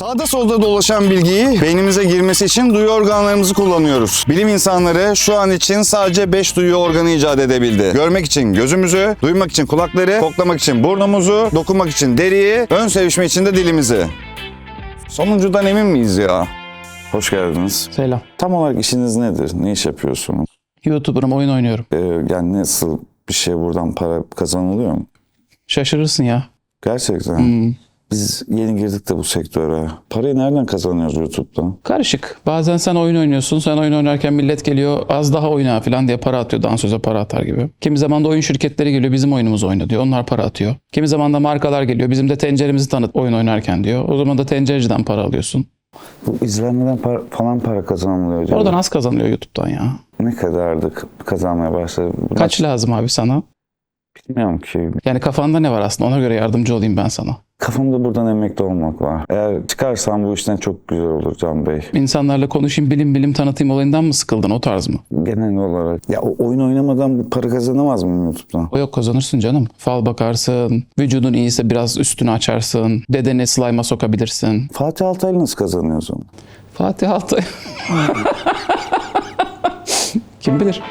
Sağda solda dolaşan bilgiyi beynimize girmesi için duyu organlarımızı kullanıyoruz. Bilim insanları şu an için sadece 5 duyu organı icat edebildi. Görmek için gözümüzü, duymak için kulakları, koklamak için burnumuzu, dokunmak için deriyi, ön sevişme için de dilimizi. Sonuncudan emin miyiz ya? Hoş geldiniz. Selam. Tam olarak işiniz nedir? Ne iş yapıyorsunuz? YouTuber'ım oyun oynuyorum. Ee, yani nasıl bir şey buradan para kazanılıyor mu? Şaşırırsın ya. Gerçekten. Hmm. Biz yeni girdik de bu sektöre. Parayı nereden kazanıyoruz YouTube'dan? Karışık. Bazen sen oyun oynuyorsun. Sen oyun oynarken millet geliyor az daha oyna falan diye para atıyor. Dansöze para atar gibi. Kimi zaman da oyun şirketleri geliyor bizim oyunumuzu oyna diyor. Onlar para atıyor. Kimi zaman da markalar geliyor. Bizim de tenceremizi tanıt oyun oynarken diyor. O zaman da tencereciden para alıyorsun. Bu izlenmeden para, falan para kazanılıyor diyor. Oradan az kazanılıyor YouTube'dan ya. Ne kadardı kazanmaya başladı? Kaç lazım abi sana? Bilmiyorum ki. Yani kafanda ne var aslında ona göre yardımcı olayım ben sana. Kafamda buradan emekli olmak var. Eğer çıkarsam bu işten çok güzel olur Can Bey. İnsanlarla konuşayım bilim bilim tanıtayım olayından mı sıkıldın o tarz mı? Genel olarak. Ya o oyun oynamadan para kazanamaz mıyım YouTube'dan? O yok kazanırsın canım. Fal bakarsın. Vücudun iyiyse biraz üstünü açarsın. Dedeni slime'a sokabilirsin. Fatih Altaylı nasıl kazanıyorsun? Fatih Altay. Kim bilir?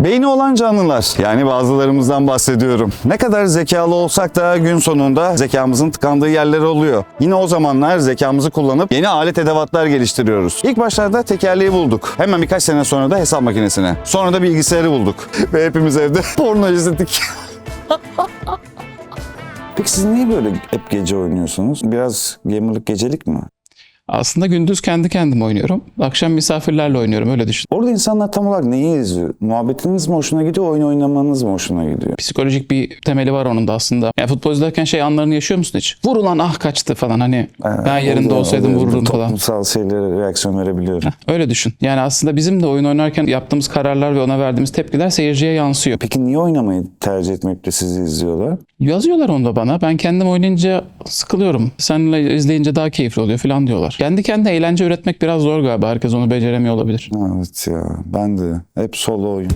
Beyni olan canlılar yani bazılarımızdan bahsediyorum. Ne kadar zekalı olsak da gün sonunda zekamızın tıkandığı yerler oluyor. Yine o zamanlar zekamızı kullanıp yeni alet edevatlar geliştiriyoruz. İlk başlarda tekerleği bulduk. Hemen birkaç sene sonra da hesap makinesini. Sonra da bilgisayarı bulduk. Ve hepimiz evde porno izledik. Peki siz niye böyle hep gece oynuyorsunuz? Biraz gamerlık gecelik mi? Aslında gündüz kendi kendime oynuyorum. Akşam misafirlerle oynuyorum öyle düşün. Orada insanlar tam olarak neyi izliyor? Muhabbetiniz mi hoşuna gidiyor, oyun oynamanız mı hoşuna gidiyor? Psikolojik bir temeli var onun da aslında. Yani futbol izlerken şey anlarını yaşıyor musun hiç? Vur ulan ah kaçtı falan hani ben yerinde Oluyor, olsaydım oluyor. vururum falan. Toplumsal şeylere reaksiyon verebiliyorum. Öyle düşün. Yani aslında bizim de oyun oynarken yaptığımız kararlar ve ona verdiğimiz tepkiler seyirciye yansıyor. Peki niye oynamayı tercih etmeyip de sizi izliyorlar? Yazıyorlar onu da bana. Ben kendim oynayınca sıkılıyorum. Seninle izleyince daha keyifli oluyor falan diyorlar. Kendi kendine eğlence üretmek biraz zor galiba. Herkes onu beceremiyor olabilir. Evet ya ben de hep solo oyun.